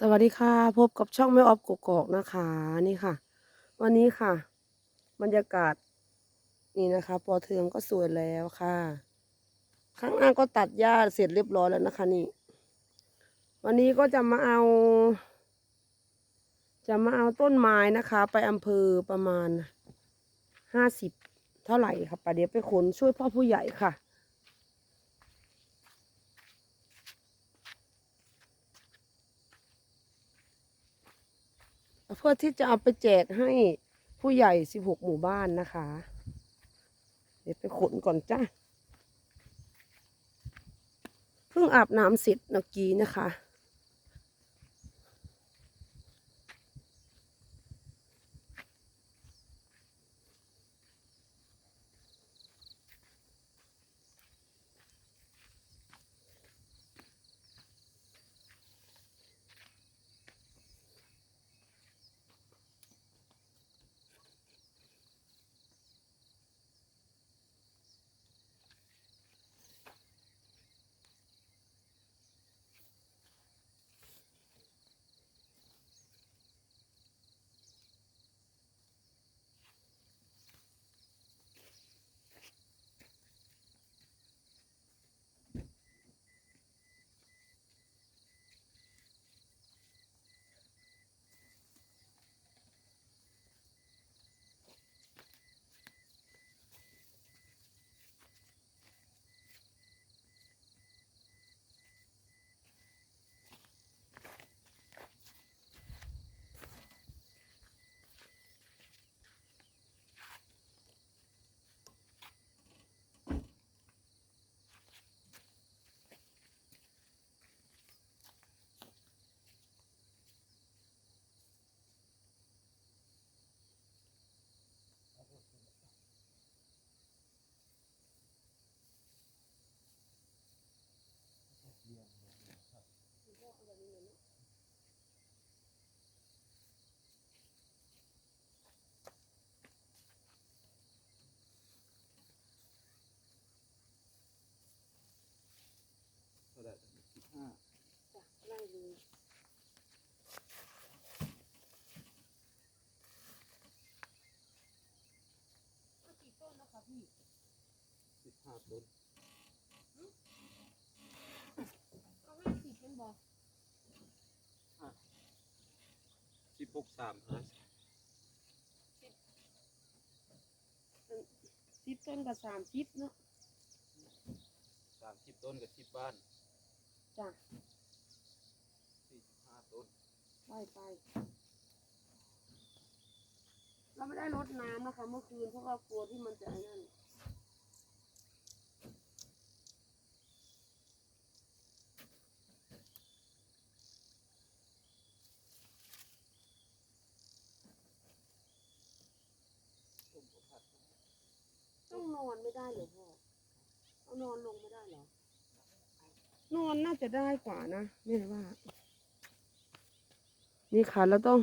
สวัสดีค่ะ พบกับช่องแม่ออฟกกอกนะคะนี่ค่ะ วันนี้ค่ะ บรรยากาศนี่นะคะปอเทืองก็สวยแล้วค่ะ ข้างหน้าก็ตัดหญ้าเสร็จเรียบร้อยแล้วนะคะนี่ วันนี้ก็จะมาเอา จะมาเอาต้นไม้นะคะ ไปอำเภอประมาณห้าสิบเท่าไหร่ค่ะปะเดี๋ยวไปขนช่วยพ่อผู้ใหญ่ค่ะ เพื่อที่จะเอาไปแจกให้ผู้ใหญ่16หมู่บ้านนะคะ เดี๋ยวไปขนก่อนจ้าเพิ่งอาบน้ำเสร็จเมื่อกี้นะคะ สิบห้าต้นก็ห้าสิบเป็นบอกสิบหกสามห้าสิบต้นกับสามสิบเนาะสามสิบต้นกับสิบบ้านจ้ะสี่สิบห้าต้นไปไปเราไม่ได้รดน้ำนะคะ เมื่อคืนเพราะว่ากลัวที่มันจะไอ้นั่น ต้นก็พัด ต้ องนอนไม่ได้เหรอพ่อเอานอนลงไม่ได้เหรอนอนน่าจะได้กว่านะแม่ว่า นี่ค่ะเราต้อง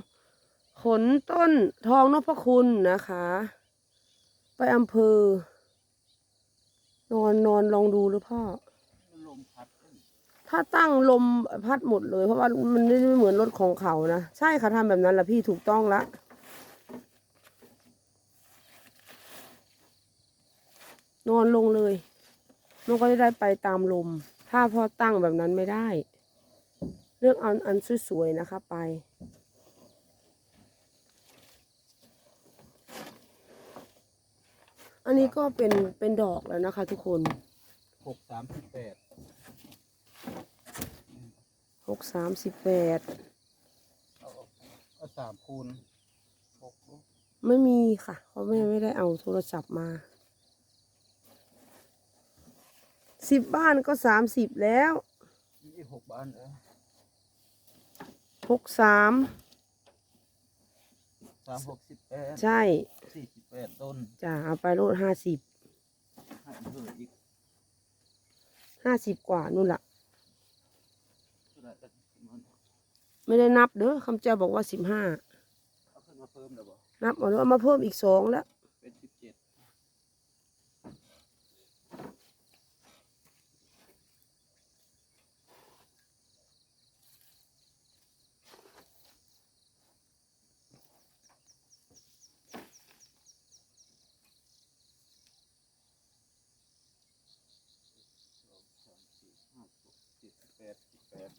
ขนต้นทองนพคุณนะคะ ไปอำเภอ นอนนอนลองดูหรือพ่อมันลมพัดเอ้ยถ้าตั้งลมพัดหมดเลย เพราะว่ามันไม่เหมือนรถของเขานะ ใช่ค่ะทำแบบนั้นแหละพี่ถูกต้องละ นอนลงเลยมันก็จะได้ไปตามลม ถ้าพอตั้งแบบนั้นไม่ได้ เลือกเอาอันสวยๆนะคะไป อันนี้ก็เป็นเป็นดอกแล้วนะคะทุกคนหกสามสิบแปดหกสามสิบแปดเอาออกเอาสามคูณหกไม่มีค่ะเพราะแม่ไม่ได้เอาโทรศัพท์มา สิบบ้านก็สามสิบแล้วยี่หกบ้านเออหกสามสามหกสิบแปดใช่สี่สิบแปดต้นจ้ะเอาไปโลดห้าสิบให้เพิ่มอีกห้าสิบกว่านู่นละเท่าไหร่กันมันไม่ได้นับเด้อคำเจ้าบอกว่าสิบห้าเอาขึ้นมาเพิ่มแล้วบ่นับเอาแล้วเอามาเพิ่มอีกสองแล้ว แปดสิบแปด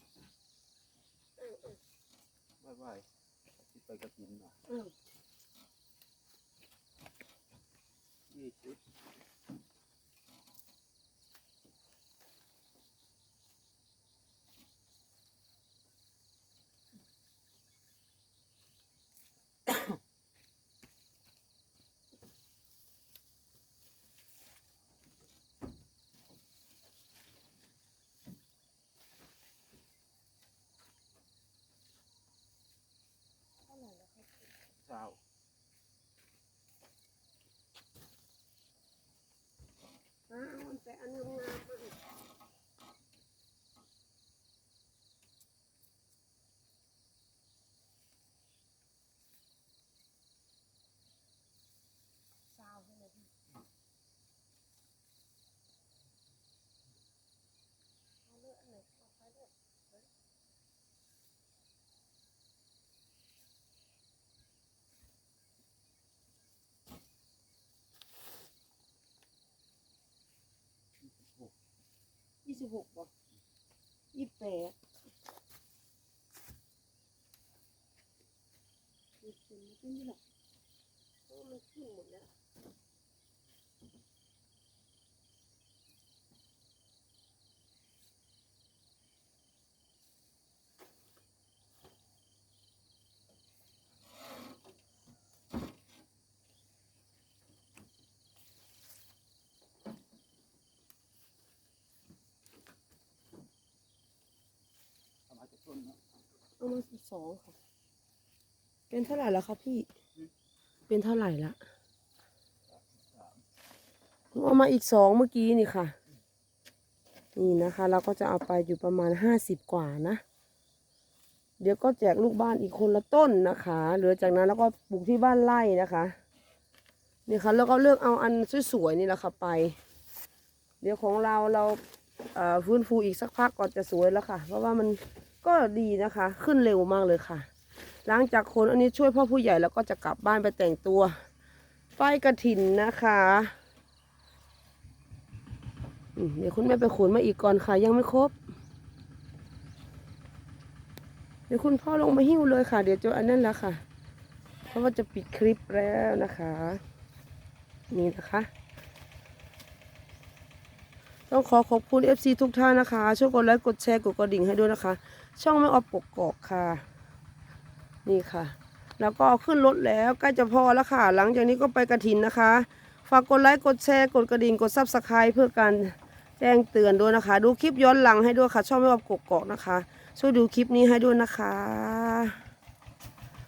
ไหวไหวสิไปกระตินหน่อยยี่สิบ สิบหกบ่ยี่สิบแปดยี่สิบไม่ต้อกเราะว่ามันขึ้นหมดแล้ว ทำมาจาก ต้นเนาะเอามาสิบสองค่ะ เป็นเท่าไหร่แล้วครับพี่ เป็นเท่าไหร่ละเอามาอีกสองเมื่อกี้นี่ค่ะ นี่นะคะ เราก็จะเอาไปอยู่ประมาณห้าสิบกว่านะ เดี๋ยวก็แจกลูกบ้านอีกคนละต้นนะคะเหลือจากนั้นแล้วก็ปลูกที่บ้านไร่นะคะนี่ค่ะแล้วก็เลือกเอาอันสวยๆนี่แหละค่ะไป เดี๋ยวของเราเราฟื้นฟูอีกสักพักก่อนจะสวยแล้วค่ะ เพราะว่ามัน ก็ดีนะคะ ขึ้นเร็วมากเลยค่ะ หลังจากคนอันนี้ช่วยพ่อผู้ใหญ่แล้วก็จะกลับบ้านไปแต่งตัวไปกระถินนะคะเดี๋ยวคุณแม่ไปขนมาอีกก่อนค่ะ ยังไม่ครบ เดี๋ยวคุณพ่อลงมาหิ้วเลยค่ะ เดี๋ยวจะอันนั้นแล้วค่ะ เพราะว่าจะปิดคลิปแล้วนะคะ นี่นะคะ ต้องขอขอบคุณ FC ทุกท่านนะคะ ช่วยกดไลค์กดแชร์กดกระดิ่งให้ด้วยนะคะ ช่องไม่ออฟปกกอกค่ะ นี่ค่ะ แล้วก็ขึ้นรถแล้วใกล้จะพอแล้วค่ะ หลังจากนี้ก็ไปกระถินนะคะ ฝากกดไลค์กดแชร์กดกระดิ่งกดซับสไครต์เพื่อการแจ้งเตือนด้วยนะคะ ดูคลิปย้อนหลังให้ด้วยค่ะ ช่องไม่ออฟกกอกนะคะ ช่วยดูคลิปนี้ให้ด้วยนะคะ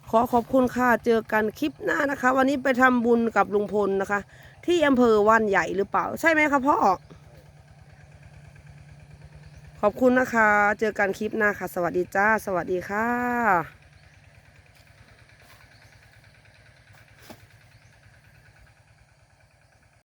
ขอขอบคุณค่ะเจอกันคลิปหน้านะคะ วันนี้ไปทำบุญกับลุงพลนะคะ ที่อำเภอวันใหญ่หรือเปล่า ใช่ไหมคะพ่อ ขอบคุณนะคะ เจอกันคลิปหน้าค่ะ สวัสดีจ้า สวัสดีค่ะ